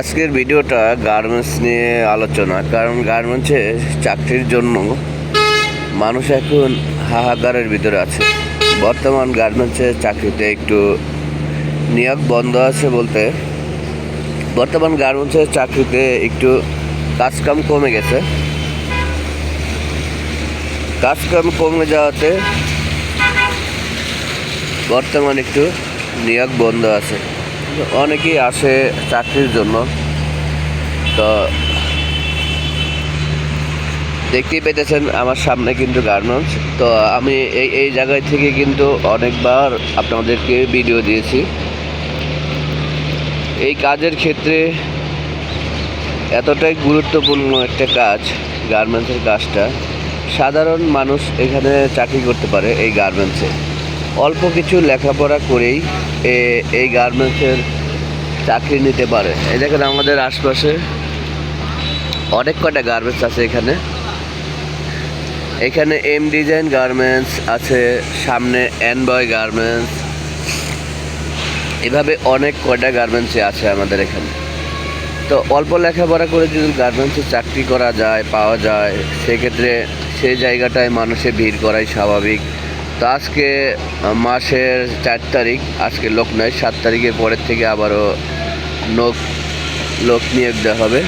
আজকের ভিডিওটা গার্মেন্টস নিয়ে আলোচনা, কারণ গার্মেন্টসে চাকরির জন্য মানুষ এখন হাহাকারের ভিতরে আছে। বর্তমান গার্মেন্টসে চাকরিতে একটু নিয়োগ বন্ধ আছে বলতে, বর্তমান গার্মেন্টসের চাকরিতে একটু কাজকাম কমে গেছে। কাজকাম কমে যাওয়াতে বর্তমান একটু নিয়োগ বন্ধ আছে। অনেকেই আসে চাকরির জন্য। তো দেখতেই পেতেছেন আমার সামনে কিন্তু গার্মেন্টস। তো আমি এই এই জায়গায় থেকে কিন্তু অনেকবার আপনাদেরকে ভিডিও দিয়েছি। এই কাজের ক্ষেত্রে এতটাই গুরুত্বপূর্ণ একটা কাজ গার্মেন্টসের কাজটা। সাধারণ মানুষ এখানে চাকরি করতে পারে এই গার্মেন্টসে। অল্প কিছু লেখাপড়া করেই এই গার্মেন্টসের চাকরি নিতে পারে। এই দেখেন আমাদের আশপাশে অনেক কটা গার্মেন্টস আছে এখানে। এখানে এম ডিজাইন গার্মেন্টস আছে, সামনে এনবয় গার্মেন্টস এভাবে অনেক কটা গার্মেন্টসই আছে আমাদের এখানে। তো অল্প লেখাপড়া করে যদি গার্মেন্টসে চাকরি করা যায়, পাওয়া যায়, সেক্ষেত্রে সেই জায়গাটায় মানুষে ভিড় করাই স্বাভাবিক। তো আজকে মাসের চার তারিখ, আজকে লোক নয় সাত তারিখের পরের থেকে আবারও লোক লোক নিয়োগ দেওয়া হবে।